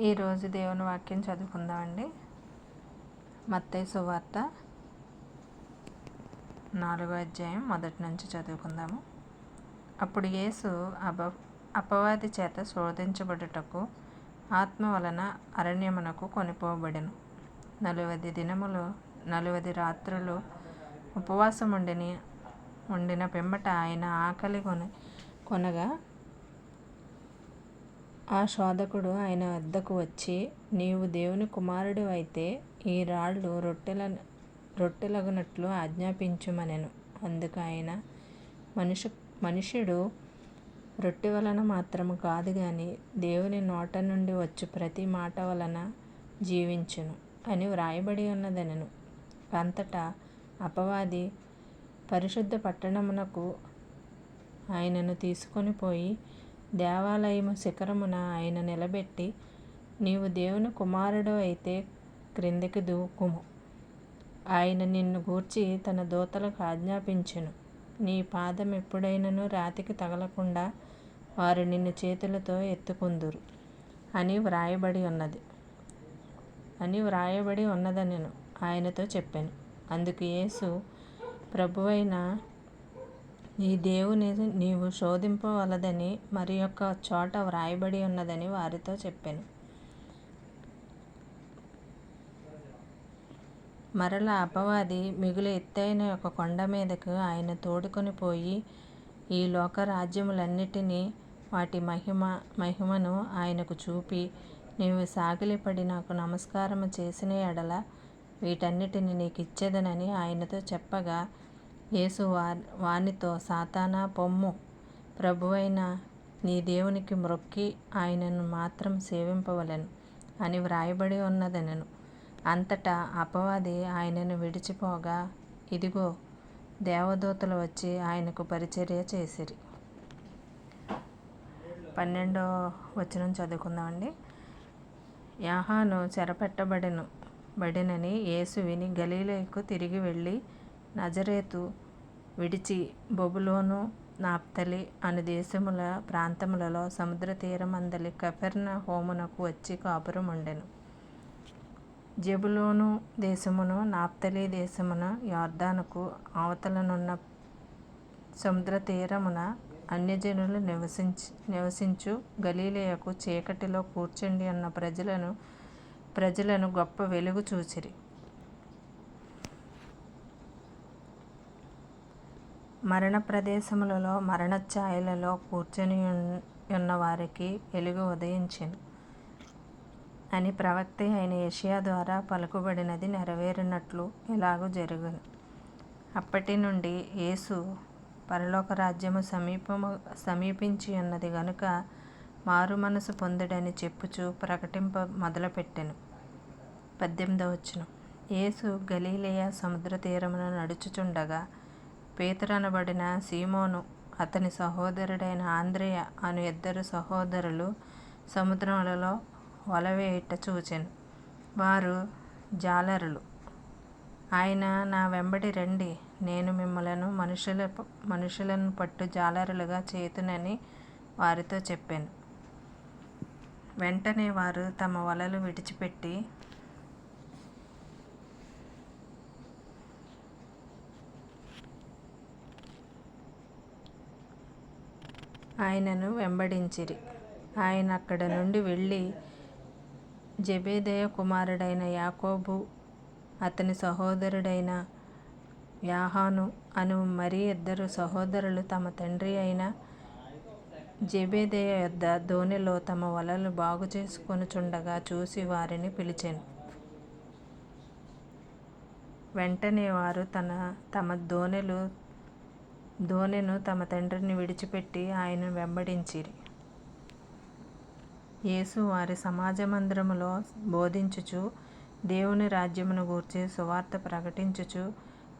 ఈరోజు దేవుని వాక్యం చదువుకుందామండి. మత్తయి సువార్త నాలుగో అధ్యాయం మొదటి నుంచి చదువుకుందాము. అప్పుడు యేసు అప అపవాది చేత శోధించబడుటకు ఆత్మ వలన అరణ్యమునకు కొనిపోబడెను. నలువది దినములు నలువది రాత్రులు ఉపవాసం ఉండిని ఉండిన పిమ్మట ఆయన ఆకలి కొని కొనగా ఆ శోధకుడు ఆయన వద్దకు వచ్చి నీవు దేవుని కుమారుడు అయితే ఈ రాళ్ళు రొట్టెల రొట్టెలగునట్లు ఆజ్ఞాపించుమనెను. అందుకు ఆయన మనుషు మనుష్యుడు రొట్టె వలన మాత్రము కాదు కానీ దేవుని నోట నుండి వచ్చు ప్రతి మాట వలన జీవించును అని వ్రాయబడి ఉన్నదనెను. అంతటా అపవాది పరిశుద్ధ పట్టణమునకు ఆయనను తీసుకొని పోయి దేవాలయము శిఖరమున ఆయన నిలబెట్టి నీవు దేవుని కుమారుడు అయితే క్రిందికి దూకుము. ఆయన నిన్ను గూర్చి తన దూతలకు ఆజ్ఞాపించును. నీ పాదం ఎప్పుడైనను రాతికి తగలకుండా వారు నిన్ను చేతులతో ఎత్తుకుందురు అని వ్రాయబడి ఉన్నది. అని వ్రాయబడి ఉన్నదనెను. ఆయనతో చెప్పాను. అందుకు యేసు ప్రభువైన నీ దేవుని నీవు శోధింపవలదని మరి యొక్క చోట వ్రాయబడి ఉన్నదని వారితో చెప్పాను. మరల అపవాది మిగులు ఎత్తైన ఒక కొండ మీదకు ఆయన తోడుకొని పోయి ఈ లోక రాజ్యములన్నిటినీ వాటి మహిమ మహిమను ఆయనకు చూపి నీవు సాగిలిపడి నాకు నమస్కారం చేసిన ఎడల వీటన్నిటిని నీకు ఇచ్చేదనని ఆయనతో చెప్పగా యేసు వా వానితో సాతానా పొమ్ము. ప్రభువైన నీ దేవునికి మ్రొక్కి ఆయనను మాత్రం సేవింపవలెను అని వ్రాయబడి ఉన్నదనెను. అంతటా అపవాది ఆయనను విడిచిపోగా ఇదిగో దేవదూతలు వచ్చి ఆయనకు పరిచర్య చేసిరి. పన్నెండో వచనం చదువుకుందామండి. యాహాను చెరపెట్టబడెను బడినని యేసు విని గలీలకు తిరిగి వెళ్ళి నజరేతు విడిచి బొబులోను నాప్తలి అను దేశముల ప్రాంతములలో సముద్ర తీరమందలి కఫెర్న హోమునకు వచ్చి కాపురం ఉండెను జబులోను దేశమును నాప్తలి దేశమున యార్దానుకు అవతలనున్న సముద్ర తీరమున అన్యజనులు నివసించి నివసించు గలీలయకు చీకటిలో కూర్చుండి ఉన్న ప్రజలను ప్రజలను గొప్ప వెలుగు చూచిరి. మరణ ప్రదేశములలో మరణ ఛాయలలో కూర్చొని ఉన్న వారికి వెలుగు ఉదయించెను. అని ప్రవక్త అయిన ఏషియా ద్వారా పలుకుబడినది నెరవేరినట్లు ఇలాగూ జరుగును. అప్పటి నుండి యేసు పరలోక రాజ్యము సమీపము సమీపించి ఉన్నది గనుక మారు మనసు పొందుడని చెప్పుచు ప్రకటింప మొదలుపెట్టెను. పద్దెనిమిదవ వచ్చును యేసు గలీలయ సముద్ర తీరమున నడుచుచుండగా పేతురనబడిన సీమోను అతని సహోదరుడైన ఆంద్రేయ అను ఇద్దరు సహోదరులు సముద్రములలో వలవేయుట చూచెను. వారు జాలరులు. ఆయన నా వెంబడి రండి నేను మిమ్మలను మనుషుల మనుషులను పట్టు జాలరులుగా చేతునని వారితో చెప్పాను. వెంటనే వారు తమ వలలు విడిచిపెట్టి ఆయనను వెంబడించిరి. ఆయన అక్కడ నుండి వెళ్ళి జబేదయ కుమారుడైన యాకోబు అతని సహోదరుడైన యాహాను అను మరి ఇద్దరు సహోదరులు తమ తండ్రి అయిన జబేదయ యొద్ద ధోనిలో తమ వలలు బాగు చేసుకొనుచుండగా చూసి వారిని పిలిచాను. వెంటనే వారు తన తమ దోణెలు ధోనిను తమ తండ్రిని విడిచిపెట్టి ఆయనను వెంబడించిరి. యేసు వారి సమాజ మందిరములో బోధించుచు దేవుని రాజ్యమును గూర్చి సువార్త ప్రకటించుచు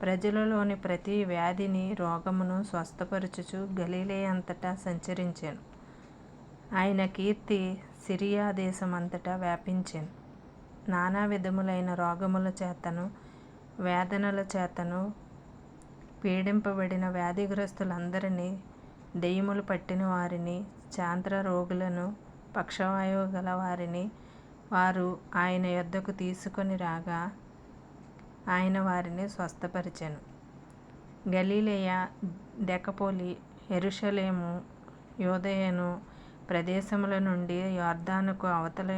ప్రజలలోని ప్రతి వ్యాధిని రోగమును స్వస్థపరచుచు గలీలే అంతటా సంచరించాను. ఆయన కీర్తి సిరియా దేశమంతటా వ్యాపించాను. నానా విధములైన రోగముల చేతను వేదనల చేతను పీడింపబడిన వ్యాధిగ్రస్తులందరినీ దెయ్యములు పట్టిన వారిని చాంద్ర రోగులను పక్షవాయువు గల వారిని వారు ఆయన యొద్దకు తీసుకొని రాగా ఆయన వారిని స్వస్థపరిచెను. గలీలయ దెకపోలి ఎరుషలేము యోదయను ప్రదేశముల నుండి యార్దానుకు అవతల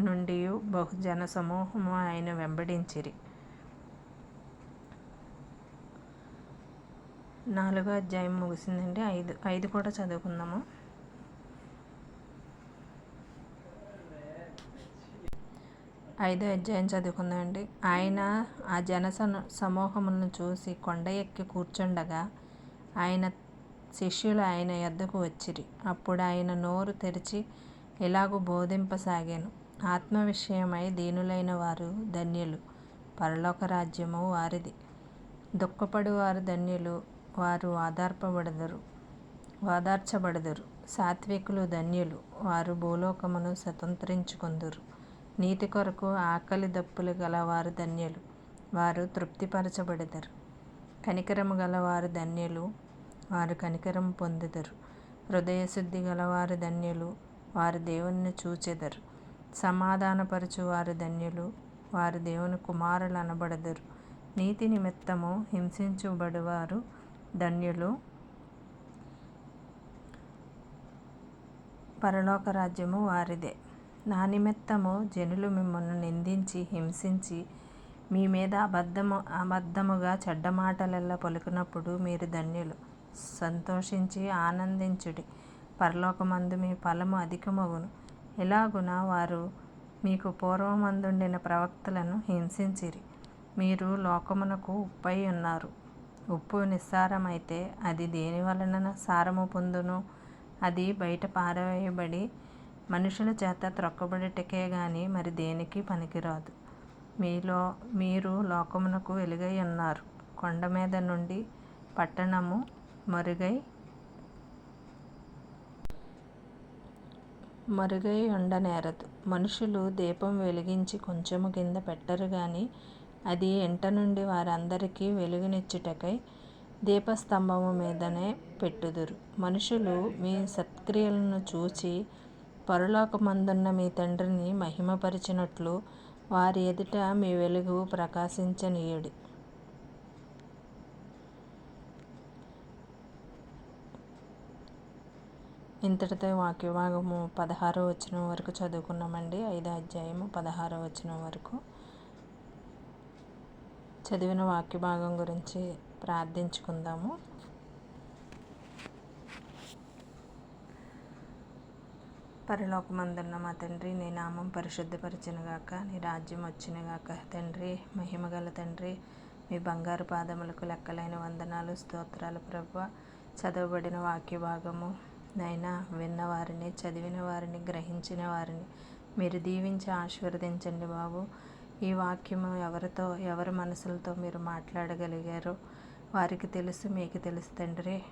నుండి బహుజన సమూహము ఆయన వెంబడించిరి. నాలుగో అధ్యాయం ముగిసిందండి. ఐదు ఐదు కూడా చదువుకుందాము. ఐదో అధ్యాయం చదువుకుందామండి. ఆయన ఆ జన సమూహములను చూసి కొండ ఎక్కి కూర్చుండగా ఆయన శిష్యులు ఆయన యొద్దకు వచ్చిరి. అప్పుడు ఆయన నోరు తెరిచి ఇలాగూ బోధింపసాగాను. ఆత్మ విషయమై దీనులైన వారు ధన్యులు. పరలోక రాజ్యము వారిది. దుఃఖపడు వారు ధన్యులు. వారు ఆధార్పబడదరు ఓదార్చబడదురు సాత్వికులు ధన్యులు వారు భూలోకమును స్వతంత్రించుకుందురు. నీతి కొరకు ఆకలి దప్పులు గలవారు ధన్యులు వారు తృప్తిపరచబడదరు. కనికరము గలవారు ధన్యులు వారు కనికరం పొందుదరు. హృదయశుద్ధి గలవారు ధన్యులు వారు దేవుని చూచెదరు. సమాధానపరచువారు ధన్యులు వారు దేవుని కుమారులు అనబడదరు. నీతి నిమిత్తము హింసించుబడువారు ధన్యులు. పరలోక రాజ్యము వారిదే. నా నిమిత్తము జనులు మిమ్మల్ని నిందించి హింసించి మీ మీద అబద్ధము అబద్ధముగా చెడ్డ మాటలల్లో పలుకున్నప్పుడు మీరు ధన్యులు. సంతోషించి ఆనందించుడి. పరలోకమందు మీ ఫలము అధికమగును. ఇలాగున వారు మీకు పూర్వమందుండిన ప్రవక్తలను హింసించిరి. మీరు లోకమునకు ఉప్పై ఉన్నారు. ఉప్పు నిస్సారమైతే అది దేని వలన సారము పొందును? అది బయట పారవేయబడి మనుషుల చేత త్రొక్కబడిటకే గాని మరి దేనికి పనికిరాదు. మీలో మీరు లోకమునకు వెలుగై ఉన్నారు. కొండ మీద నుండి పట్టణము మరుగై మరుగై ఉండనేరదు. మనుషులు దీపం వెలిగించి కొంచెము కింద పెట్టరు కానీ అది ఎంట నుండి వారందరికీ వెలుగునిచ్చుటకై దీపస్తంభము మీదనే పెట్టుదురు. మనుషులు మీ సత్క్రియలను చూచి పరలోకమందున్న మీ తండ్రిని మహిమపరిచినట్లు వారి ఎదుట మీ వెలుగు ప్రకాశించనీయుడి. ఇంతటితో వాక్యభాగము పదహారో వచ్చిన వరకు చదువుకున్నామండి. ఐదో అధ్యాయము పదహారో వచ్చిన వరకు. చదివిన వాక్య భాగం గురించి ప్రార్థించుకుందాము. పరలోకమందున్న మా తండ్రి నీ నామం పరిశుద్ధపరిచినగాక నీ రాజ్యం వచ్చినగాక. తండ్రి మహిమగల తండ్రి మీ బంగారు పాదములకు లెక్కలైన వందనాలు స్తోత్రాలు ప్రభు. చదవబడిన వాక్య భాగము నైనా విన్నవారిని చదివిన వారిని గ్రహించిన వారిని మీరు దీవించి ఆశీర్వదించండి బాబు. ఈ వాక్యము ఎవరితో ఎవరి మనసులతో మీరు మాట్లాడగలిగారో వారికి తెలుసు మీకు తెలుసు తండ్రి.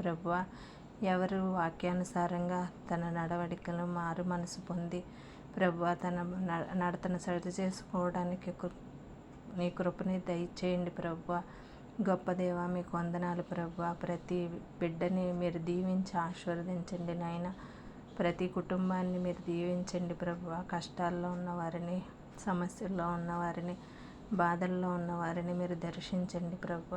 ప్రభువ ఎవరు వాక్యానుసారంగా తన నడవడికలు మారు మనసు పొంది ప్రభువ తన నడతను సరి చేసుకోవడానికి నీ కృపని దయచేయండి ప్రభువ. గొప్ప దేవ మీకు వందనాలు ప్రభు ప్రతి బిడ్డని మీరు దీవించి ఆశీర్వదించండి నాయన. ప్రతి కుటుంబాన్ని మీరు దీవించండి ప్రభు కష్టాల్లో ఉన్న వారిని సమస్యల్లో ఉన్నవారిని బాధల్లో ఉన్నవారిని మీరు దర్శించండి ప్రభు.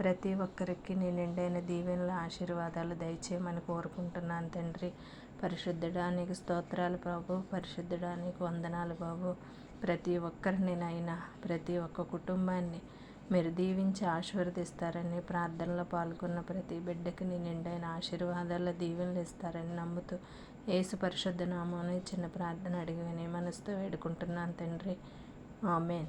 ప్రతి ఒక్కరికి నీ నిండైన దీవెనల ఆశీర్వాదాలు దయచేయమని కోరుకుంటున్నాను తండ్రి. పరిశుద్ధడానికి స్తోత్రాలు ప్రభు. పరిశుద్ధడానికి వందనాలు బాబు. ప్రతి ఒక్కరినినైనా ప్రతి ఒక్క కుటుంబాన్ని మీరు దీవించి ఆశీర్వదిస్తారని ప్రార్థనలో పాల్గొన్న ప్రతి బిడ్డకి నీ నిండైన ఆశీర్వాదాల దీవెనలు ఇస్తారని నమ్ముతూ ఏసు పరిశుద్ధ నామం చిన్న ప్రార్థన అడిగి వినే మనసుతో వేడుకుంటున్నాను తండ్రి. ఆమెన్.